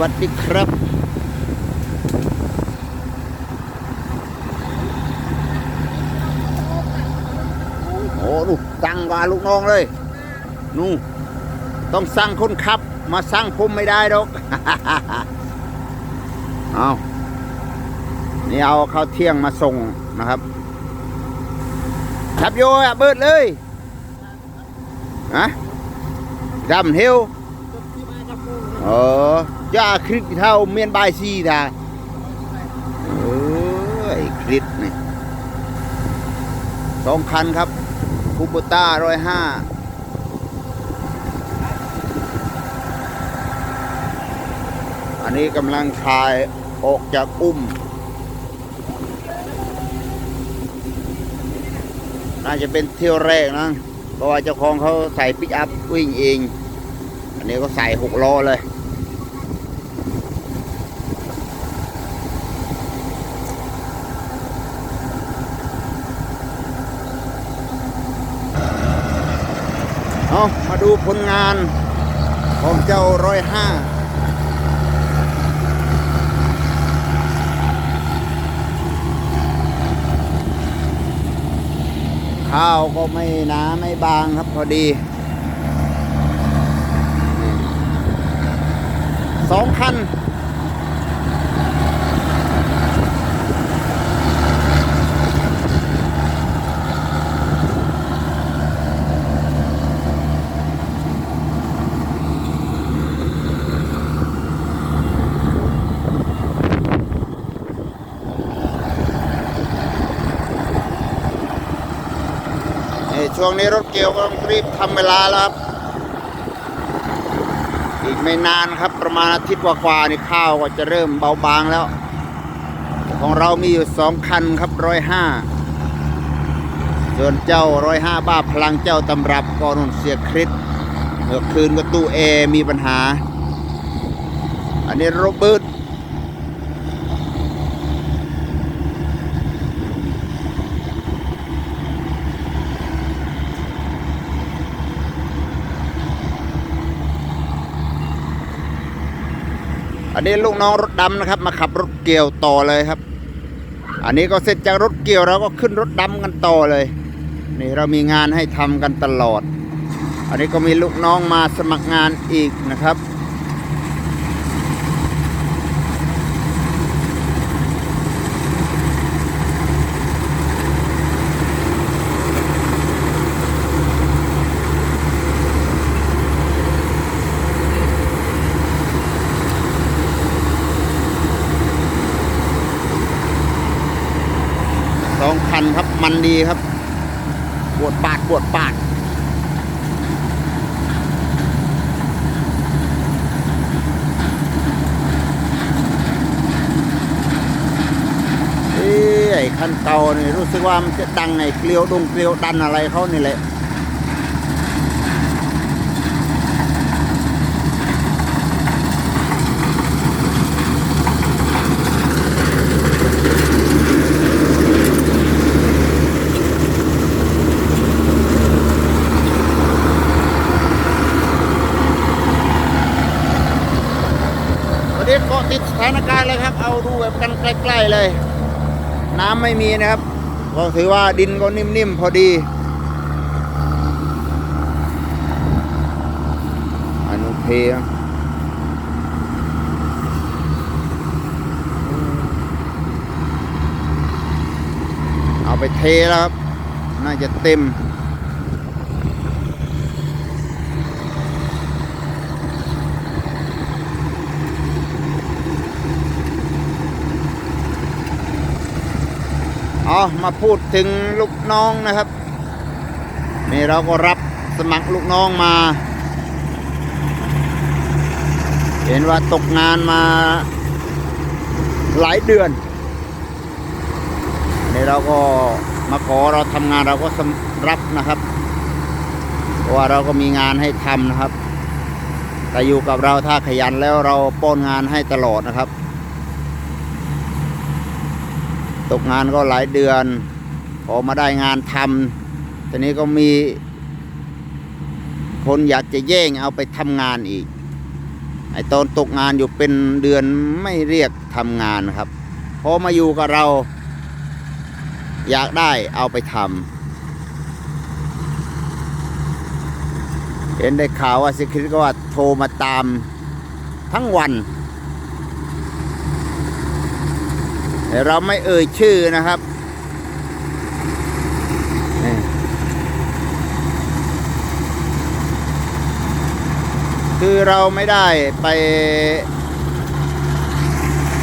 วัสดีครับ โอ้ลูกสั่งกว่าลูกน้องเลยนู่นต้องสั่งคนขับ มาสั่งผมไม่ได้ดอกเอานี่เอาข้าวเที่ยงมาส่งนะครับขับโยอะเบิดเลยฮะดำเฮวเออ ยาคลิกเท่าเมียนบายซีท่าเอ้ยคลิกนี่สองคันครับคูโบต้าร้อยห้าอันนี้กำลังคายออกจากอุ้ม น่าจะเป็นเที่ยวแรกนะ เพราะว่าเจ้าของเขาใส่ปิกอัพวิ่งเอง อันนี้ก็ใส่หกล้อเลย เอามา ดูผลงานของเจ้าร้อยห้าข้าวก็ไม่หนาไม่บางครับพอดีสองคัน นี่ ช่วงนี้รถเกี่ยวก็ต้องรีบทำเวลาแล้วครับอีกไม่นานครับประมาณอาทิตย์กว่าๆนี่ข้าวก็จะเริ่มเบาบางแล้ว ของเรามีอยู่สองคันครับร้อยห้าส่วนเจ้าร้อยห้าบ้าพลังเจ้าตำรับก็นุ่นเสียคริสเมื่อคืนก็ตู้แอร์มีปัญหา อันนี้โรเบิร์ต อันนี้ลูกน้องรถดำนะครับ มาขับรถเกี่ยวต่อเลยครับ อันนี้ก็เสร็จจากรถเกี่ยวเราก็ขึ้นรถดำกันต่อเลย นี่เรามีงานให้ทำกันตลอด อันนี้ก็มีลูกน้องมาสมัครงานอีกนะครับ สองคันครับ มันดีครับ ปวดปากปวดปากไอ้ยไอ้คันเต่านี่รู้สึกว่ามันจะดังไอ้เกลียวดงเกลียวดันอะไรเขานี่แหละ วันนี้เกาะติดสถากเลยครับ เอาดูแบบกันใกล้ๆเลย น้ำไม่มีนะครับ ก็ถือว่าดินก็นิ่มๆพอดีอนุเพนะเอาไปเทแล้วครับ น่าจะเต็ม อ๋อมาพูดถึงลูกน้องนะครับ นี่เราก็รับสมัครลูกน้องมา เห็นว่าตกงานมาหลายเดือนนี่เราก็มาขอเราทำงานเราก็รับนะครับเพราะว่าเราก็มีงานให้ทำนะครับ แต่อยู่กับเราถ้าขยันแล้วเราป้อนงานให้ตลอดนะครับ ตกงานก็หลายเดือน พอมาได้งานทำทีนี้ก็มี คนอยากจะแย่งเอาไปทำงานอีก ไอตอนตกงานอยู่เป็นเดือนไม่เรียกทำงานครับ พอมาอยู่กับเรา อยากได้เอาไปทำเห็นได้ข่าวว่าสิคริตก็ว่าโทรมาตามทั้งวัน แต่เราไม่เอ่ยชื่อนะครับคือเราไม่ได้ไป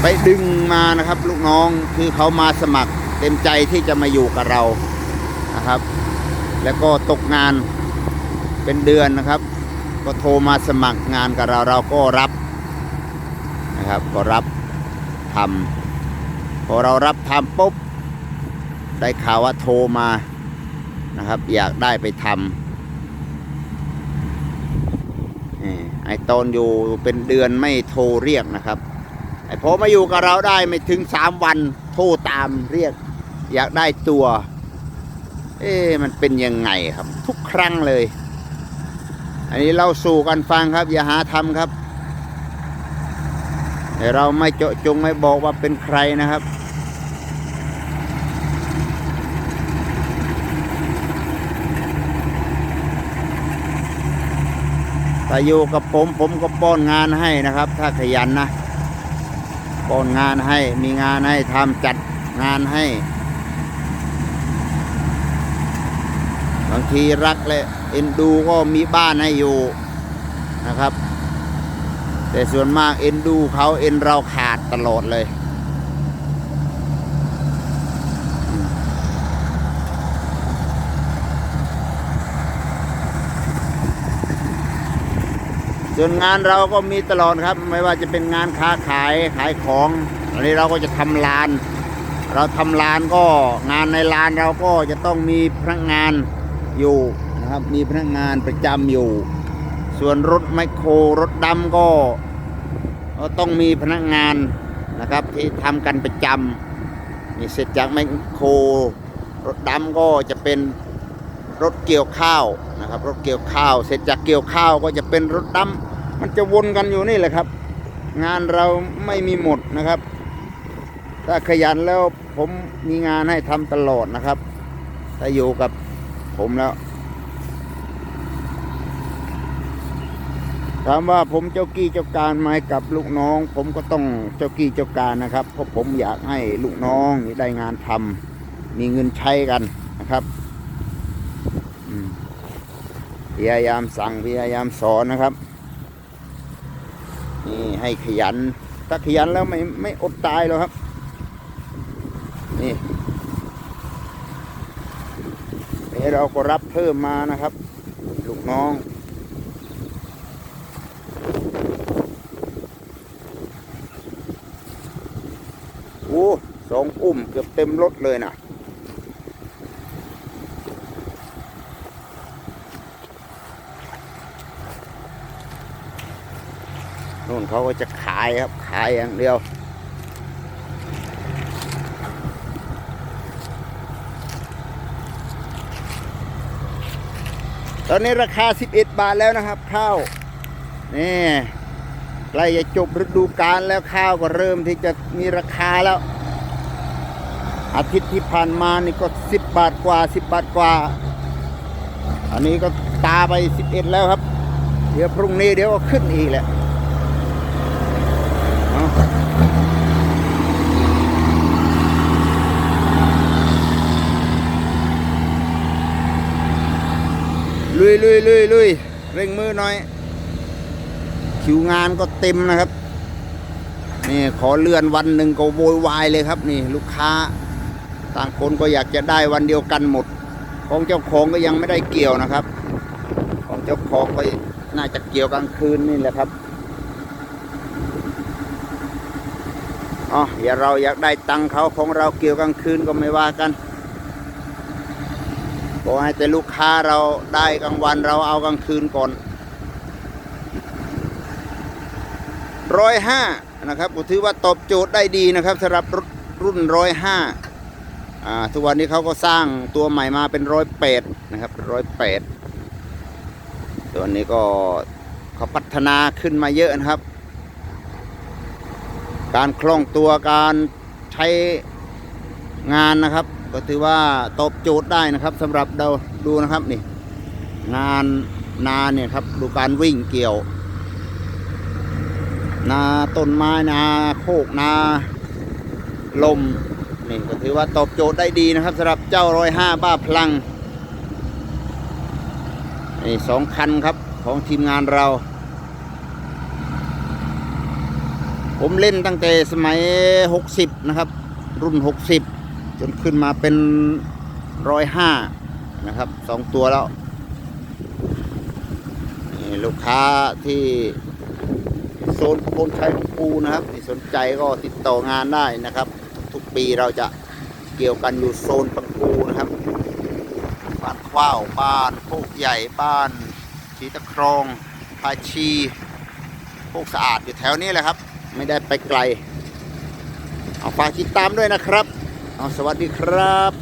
ไปดึงมานะครับ ลูกน้องคือเขามาสมัครเต็มใจที่จะมาอยู่กับเรานะครับ แล้วก็ตกงานเป็นเดือนนะครับ ก็โทรมาสมัครงานกับเราเราก็รับนะครับ ก็รับทำ อเรารับทำปุ๊บ ได้ข่าวว่าโทรมานะครับ อยากได้ไปทำนี่ไอตอนอยู่เป็นเดือนไม่โทรเรียกนะครับ ไอพอมาอยู่กับเราได้ไม่ถึงสามวันโทรตามเรียก อยากได้ตัว เอ๊ะมันเป็นยังไงครับ ทุกครั้งเลย อันนี้เราสู่กันฟังครับ อย่าหาทำครับแต่เราไม่เจาะจงไม่บอกว่าเป็นใครนะครับ แต่อยู่กับผมผมก็ป้อนงานให้นะครับ ถ้าขยันนะป้อนงานให้มีงานให้ทำจัดงานให้ บางทีรักและเอ็นดูก็มีบ้านให้อยู่นะครับ แต่ส่วนมากเอ็นดูเขาเอ็นเราขาดตลอดเลย ส่วนงานเราก็มีตลอดครับ ไม่ว่าจะเป็นงานค้าขายขายของอันนี้เราก็จะทำลาน เราทำลานก็งานในลานเราก็จะต้องมีพนักงานอยู่นะครับ มีพนักงานประจำอยู่ ส่วนรถไมโครรถดำก็ก็ต้องมีพนักงานนะครับที่ทำกันประจำนี่เสร็จจากไมโครรถดำก็จะเป็น รถเกี่ยวข้าวนะครับ รถเกี่ยวข้าว เสร็จจากเกี่ยวข้าวก็จะเป็นรถดำมันจะวนกันอยู่นี่แหละครับ งานเราไม่มีหมดนะครับ ถ้าขยันแล้วผมมีงานให้ทำตลอดนะครับ ถ้าอยู่กับผมแล้วถามว่าผมเจ้ากี้เจ้าการไหมกับลูกน้อง ผมก็ต้องเจ้ากี้เจ้าการนะครับ เพราะผมอยากให้ลูกน้องได้งานทำมีเงินใช้กันนะครับ พยายามสั่งพยายามสอนนะครับ นี่ให้ขยัน ถ้าขยันแล้วไม่ไม่อดตายหรอกครับ นี่นี่เราก็รับเพิ่มมานะครับ ลูกน้องโอ้สองอุ้มเกือบเต็มรถเลยนะ นู่นเขาก็จะขายครับ ขายอย่างเดียว ตอนนี้ราคา 11 บาทแล้วนะครับ ข้าว นี่ใกล้จะจบฤดูกาลแล้วข้าวก็เริ่มที่จะมีราคาแล้ว อาทิตย์ที่ผ่านมานี่ก็ 10 บาทกว่า 10 บาทกว่า อันนี้ก็ตาไป 11 แล้วครับ เดี๋ยวพรุ่งนี้เดี๋ยวก็ขึ้นอีกแหละ ลุยลุยลุยลุยเร่งมือหน่อย คิวงานก็เต็มนะครับ นี่ขอเลื่อนวันหนึ่งก็โวยวายเลยครับ นี่ลูกค้า ต่างคนก็อยากจะได้วันเดียวกันหมด ของเจ้าของก็ยังไม่ได้เกี่ยวนะครับ ของเจ้าของก็น่าจะเกี่ยวกลางคืนนี่แหละครับอ๋ออย่าเราอยากได้ตังค์เขาของเราเกี่ยวกลางคืนก็ไม่ว่ากัน บอกให้แต่ลูกค้าเราได้กลางวันเราเอากลางคืนก่อนร้อยห้านะครับผมถือว่าตอบโจทย์ได้ดีนะครับสำหรับรถรุ่นร้อยห้าอ่าทุกวันนี้เขาก็สร้างตัวใหม่มาเป็นร้อยแปดนะครับร้อยแปดตัวนี้ก็เขาพัฒนาขึ้นมาเยอะนะครับ การคล่องตัวการใช้งานนะครับ ก็ถือว่าตอบโจทย์ได้นะครับสำหรับเราดูนะครับนี่ งานนาเนี่ยครับดูการวิ่งเกี่ยว นาต้นไม้นาโคกนาลมนี่ก็ถือว่าตอบโจทย์ได้ดีนะครับสำหรับเจ้าร้อยห้าบ้าพลังนี่สองคันครับของทีมงานเรา ผมเล่นตั้งแต่สมัย 60 นะครับ รุ่น 60 จนขึ้นมาเป็นร้อยห้านะครับสองตัวแล้วนี่ลูกค้าที่โซนโคนชัยของปูนะครับที่สนใจก็ติดต่องานได้นะครับ ทุกปีเราจะเกี่ยวกันอยู่โซนปังปูนะครับบ้านขว้าวบ้านโคกใหญ่บ้านชีตะครองพาชีโคกสะอาดอยู่แถวนี้แหละครับ ไม่ได้ไปไกล เอาฝากติดตามด้วยนะครับ สวัสดีครับ